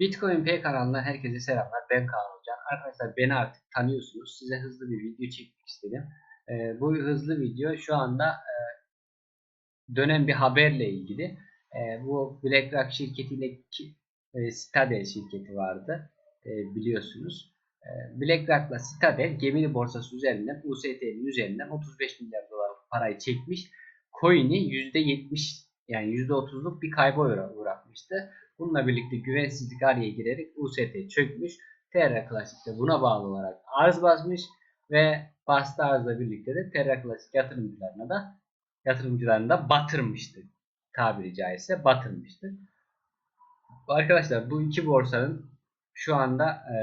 Bitcoin P kanalından herkese selamlar. Ben Kaan Hoca. Arkadaşlar beni artık tanıyorsunuz. Size hızlı bir video çekmek istedim. Ee, bu hızlı video şu anda e, dönen bir haberle ilgili. E, bu BlackRock şirketiyle e, Citadel şirketi vardı. E, biliyorsunuz. E, BlackRock'la Citadel gemini borsası üzerinden UST'nin üzerinden 35 milyar dolarlık parayı çekmiş. Coin'i %70 yani %30'luk bir kayba uğratmıştı. Bununla birlikte güvensizlik araya girerek UST çökmüş. Terra Classic de buna bağlı olarak arz basmış ve bastı arzla birlikte de Terra Classic yatırımcılarına da yatırımcılarını da batırmıştı. Tabiri caizse batırmıştı. Arkadaşlar bu iki borsanın şu anda e,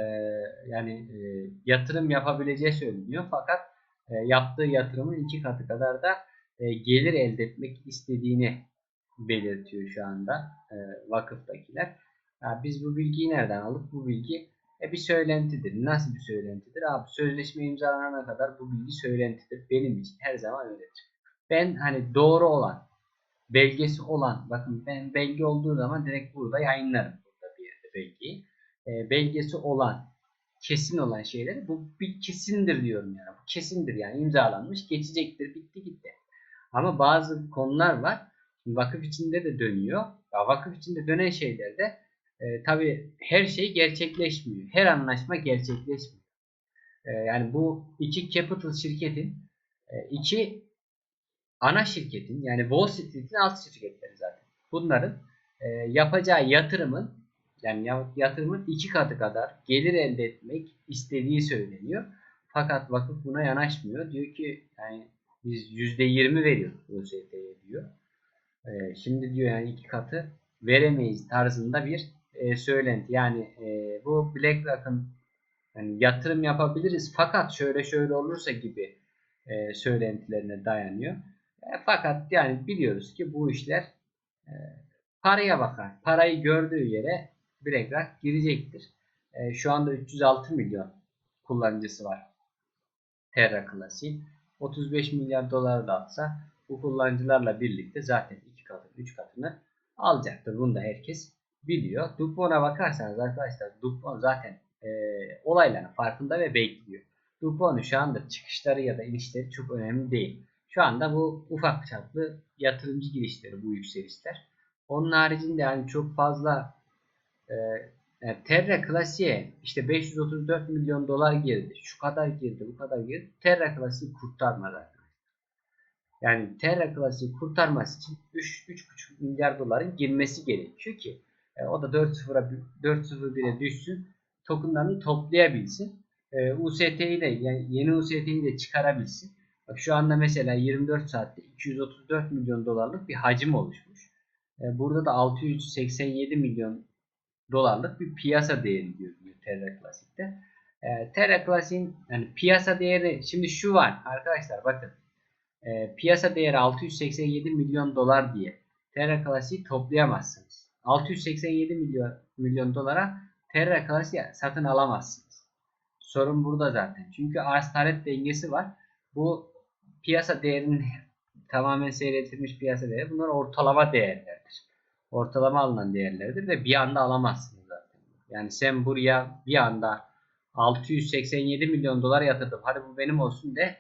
yani e, yatırım yapabileceği söyleniyor. Fakat e, yaptığı yatırımın iki katı kadar da e, gelir elde etmek istediğini belirtiyor şu anda e, vakıftakiler. Ya biz bu bilgiyi nereden aldık? Bu bilgi e, bir söylentidir. Nasıl bir söylentidir? Abi sözleşme imzalanana kadar bu bilgi söylentidir. Benim için her zaman öyledir. Ben hani doğru olan, belgesi olan, bakın ben belge olduğu zaman direkt burada yayınlarım. Burada bir yerde belgeyi. E, belgesi olan, kesin olan şeyleri bu bir kesindir diyorum yani. Bu kesindir yani imzalanmış, geçecektir, bitti gitti. Ama bazı konular var vakıf içinde de dönüyor. Ya vakıf içinde dönen şeylerde e, tabi her şey gerçekleşmiyor. Her anlaşma gerçekleşmiyor. E, yani bu iki capital şirketin e, iki ana şirketin yani Wall Street'in alt şirketleri zaten. Bunların e, yapacağı yatırımın yani yatırımın iki katı kadar gelir elde etmek istediği söyleniyor. Fakat vakıf buna yanaşmıyor. Diyor ki yani biz %20 veriyoruz OST'ye diyor. E, şimdi diyor yani iki katı veremeyiz tarzında bir e, söylenti. Yani e, bu BlackRock'ın yani yatırım yapabiliriz fakat şöyle şöyle olursa gibi e, söylentilerine dayanıyor. E, fakat yani biliyoruz ki bu işler e, paraya bakar. Parayı gördüğü yere BlackRock girecektir. E, şu anda 306 milyon kullanıcısı var. Terra Classic. 35 milyar dolar da atsa bu kullanıcılarla birlikte zaten 2 katı 3 katını alacaktır. Bunu da herkes biliyor. Dupon'a bakarsanız arkadaşlar Dupon zaten e, olayların farkında ve bekliyor. Dupon'un şu anda çıkışları ya da inişleri çok önemli değil. Şu anda bu ufak çaplı yatırımcı girişleri bu yükselişler. Onun haricinde yani çok fazla e, yani Terra Classic'e işte 534 milyon dolar girdi. Şu kadar girdi, bu kadar girdi. Terra Classic kurtarmadı. Yani Terra Classic'i kurtarması için 3-3,5 milyar doların girmesi gerekiyor ki e, o da 4.0'a 4.01'e düşsün tokenlarını toplayabilsin. E, UST'yi de yani yeni UST'yi de çıkarabilsin. Bak şu anda mesela 24 saatte 234 milyon dolarlık bir hacim oluşmuş. E, burada da 687 milyon dolarlık bir piyasa değeri görünüyor Terra Classic'te. E, Terra Classic'in yani piyasa değeri şimdi şu var arkadaşlar bakın e, piyasa değeri 687 milyon dolar diye Terra Classic'i toplayamazsınız. 687 milyon milyon dolara Terra Classic satın alamazsınız. Sorun burada zaten. Çünkü arz talep dengesi var. Bu piyasa değerinin tamamen seyretilmiş piyasa değeri. Bunlar ortalama değerlerdir. Ortalama alınan değerlerdir ve bir anda alamazsınız zaten. Yani sen buraya bir anda 687 milyon dolar yatırdım. Hadi bu benim olsun de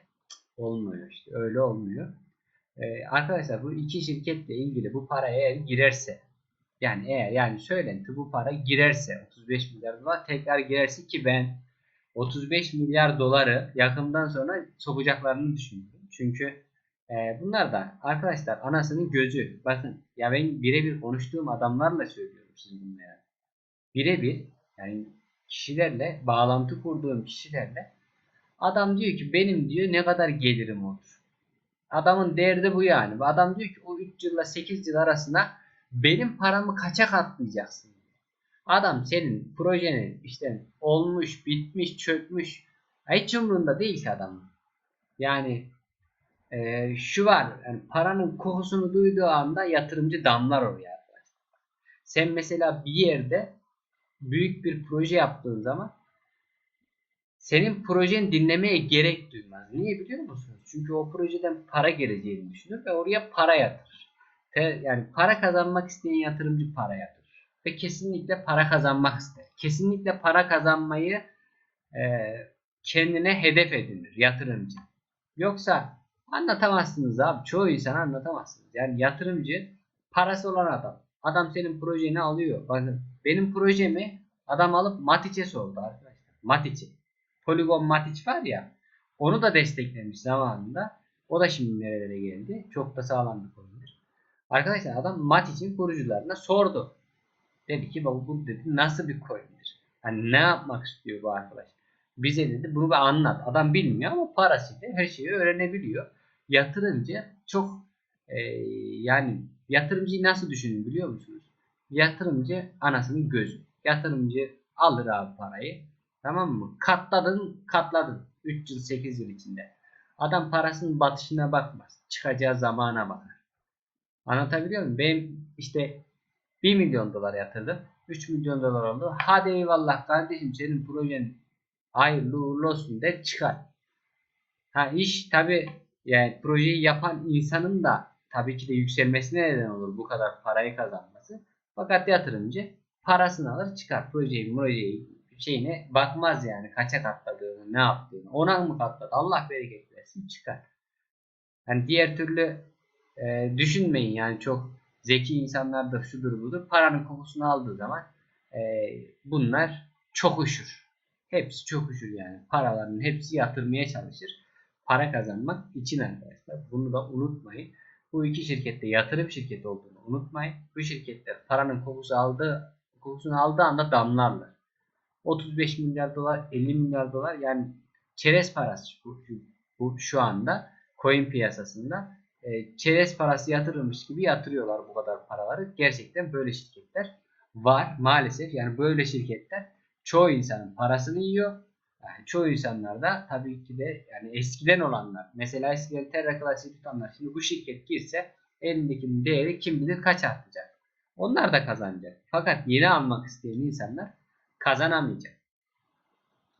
olmuyor işte. Öyle olmuyor. Ee, arkadaşlar bu iki şirketle ilgili bu para eğer girerse yani eğer yani söylenti bu para girerse 35 milyar dolar tekrar girerse ki ben 35 milyar doları yakından sonra sokacaklarını düşünüyorum. Çünkü e, bunlar da arkadaşlar anasının gözü. Bakın ya ben birebir konuştuğum adamlarla söylüyorum siz bunu yani. Birebir yani kişilerle bağlantı kurduğum kişilerle Adam diyor ki benim diyor ne kadar gelirim olur. Adamın derdi bu yani. Adam diyor ki o 3 yılla 8 yıl arasında benim paramı kaça katlayacaksın? Adam senin projenin işte olmuş, bitmiş, çökmüş. Hiç umurunda değil ki adamın. Yani e, şu var. Yani paranın kokusunu duyduğu anda yatırımcı damlar oraya. Sen mesela bir yerde büyük bir proje yaptığın zaman senin projeni dinlemeye gerek duymaz. Niye biliyor musunuz? Çünkü o projeden para geleceğini düşünür ve oraya para yatırır. Yani para kazanmak isteyen yatırımcı para yatırır. ve kesinlikle para kazanmak ister. Kesinlikle para kazanmayı e, kendine hedef edinir yatırımcı. Yoksa anlatamazsınız abi. Çoğu insan anlatamazsınız. Yani yatırımcı parası olan adam. Adam senin projeni alıyor. Bakın benim projemi adam alıp Matic'e sordu arkadaşlar. Matic'e. Polygon Matic var ya onu da desteklemiş zamanında. O da şimdi nerelere geldi. Çok da sağlam bir coin'dir. Arkadaşlar adam Matic'in kurucularına sordu. Dedi ki bu, bu dedi nasıl bir coin'dir? Hani ne yapmak istiyor bu arkadaş? Bize dedi bunu bir anlat. Adam bilmiyor ama parasıyla her şeyi öğrenebiliyor. Yatırımcı çok e, yani yatırımcıyı nasıl düşünün biliyor musunuz? Yatırımcı anasının gözü. Yatırımcı alır abi parayı. Tamam mı? Katladın katladın. 3 yıl 8 yıl içinde. Adam parasının batışına bakmaz. Çıkacağı zamana bakar. Anlatabiliyor muyum? Benim işte 1 milyon dolar yatırdım. 3 milyon dolar oldu. Hadi eyvallah kardeşim senin projen hayırlı uğurlu olsun de çıkar. Ha iş tabi yani projeyi yapan insanın da tabii ki de yükselmesine neden olur bu kadar parayı kazanması. Fakat yatırımcı parasını alır çıkar. Projeyi projeyi şeyine bakmaz yani kaça katladığını ne yaptığını. Ona mı katladı Allah bereket versin çıkar. Yani diğer türlü e, düşünmeyin yani çok zeki insanlardır şudur budur. Paranın kokusunu aldığı zaman e, bunlar çok uşur. Hepsi çok uşur yani. Paraların hepsi yatırmaya çalışır. Para kazanmak için arkadaşlar. Bunu da unutmayın. Bu iki şirkette yatırım şirketi olduğunu unutmayın. Bu şirketler paranın kokusu aldığı kokusunu aldığı anda damlarlar. 35 milyar dolar, 50 milyar dolar yani çerez parası bu, bu şu anda coin piyasasında e, çerez parası yatırılmış gibi yatırıyorlar bu kadar paraları. Gerçekten böyle şirketler var maalesef. Yani böyle şirketler çoğu insanın parasını yiyor. Yani çoğu insanlar da tabii ki de yani eskiden olanlar. Mesela eskiden Terra Classic tutanlar şimdi bu şirket girse elindekinin değeri kim bilir kaç artacak. Onlar da kazanacak. Fakat yeni almak isteyen insanlar kazanamayacak.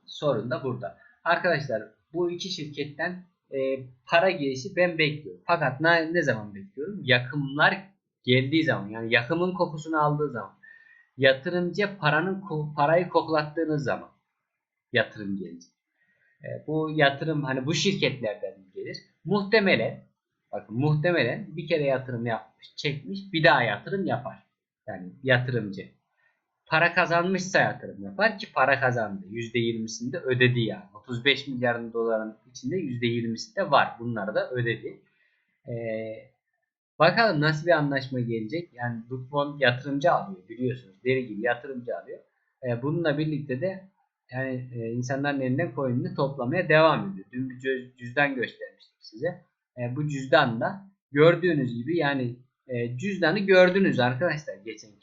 Sorun da burada. Arkadaşlar bu iki şirketten e, para girişi ben bekliyorum. Fakat ne, ne zaman bekliyorum? Yakımlar geldiği zaman yani yakımın kokusunu aldığı zaman yatırımcıya paranın parayı koklattığınız zaman yatırım gelecek. E, bu yatırım hani bu şirketlerden gelir. Muhtemelen bakın muhtemelen bir kere yatırım yapmış, çekmiş, bir daha yatırım yapar. Yani yatırımcı. Para kazanmışsa yatırım yapar ki para kazandı. %20'sini de ödedi yani. 35 milyar doların içinde %20'si de var. Bunları da ödedi. Ee, bakalım nasıl bir anlaşma gelecek. Yani Dupont yatırımcı alıyor biliyorsunuz. Deri gibi yatırımcı alıyor. Ee, bununla birlikte de yani e, insanların elinden coin'ini toplamaya devam ediyor. Dün bir cüzdan göstermiştim size. E, bu cüzdan da gördüğünüz gibi yani e, cüzdanı gördünüz arkadaşlar geçenki.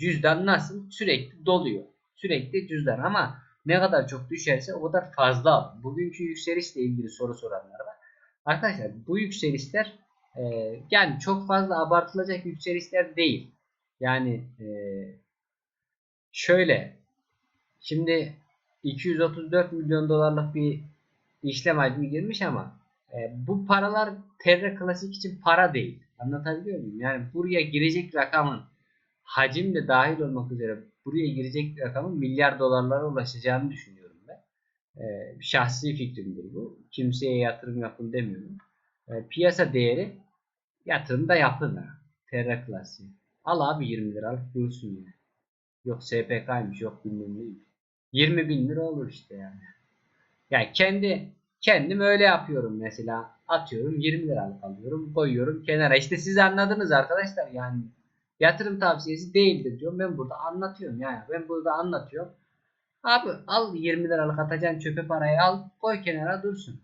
Cüzdan nasıl? Sürekli doluyor. Sürekli cüzdan ama ne kadar çok düşerse o kadar fazla alın. Bugünkü yükselişle ilgili soru soranlar var. Arkadaşlar bu yükselişler e, yani çok fazla abartılacak yükselişler değil. Yani e, şöyle şimdi 234 milyon dolarlık bir işlem hacmi girmiş ama e, bu paralar Terra Classic için para değil. Anlatabiliyor muyum? Yani buraya girecek rakamın hacim de dahil olmak üzere buraya girecek rakamın milyar dolarlara ulaşacağını düşünüyorum ben. E, şahsi fikrimdir bu. Kimseye yatırım yapın demiyorum. E, piyasa değeri yatırım da yapın. Terra Classic. Al abi 20 liralık dursun yani. Yok SPK'ymış yok bilmem neymiş. 20 bin lira olur işte yani. Yani kendi kendim öyle yapıyorum mesela. Atıyorum 20 liralık alıyorum koyuyorum kenara. İşte siz anladınız arkadaşlar yani yatırım tavsiyesi değildir diyorum. Ben burada anlatıyorum yani. Ben burada anlatıyorum. Abi al 20 liralık atacaksın çöpe parayı al koy kenara dursun.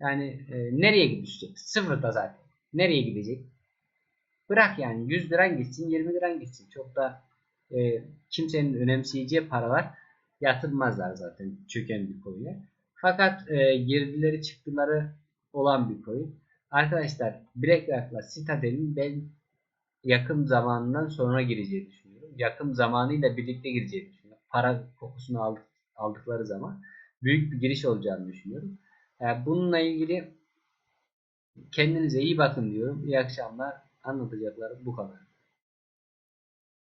Yani e, nereye gidecek? Sıfırda zaten. Nereye gidecek? Bırak yani 100 liran gitsin 20 liran gitsin. Çok da e, kimsenin önemseyeceği paralar yatırmazlar zaten çöken bir coin'e. Fakat e, girdileri çıktıları olan bir coin. Arkadaşlar BlackRock'la Citadel'in ben yakın zamanından sonra gireceği düşünüyorum. Yakın zamanıyla birlikte gireceği düşünüyorum. Para kokusunu aldık, aldıkları zaman büyük bir giriş olacağını düşünüyorum. Yani bununla ilgili kendinize iyi bakın diyorum. İyi akşamlar. Anlatacaklarım bu kadar.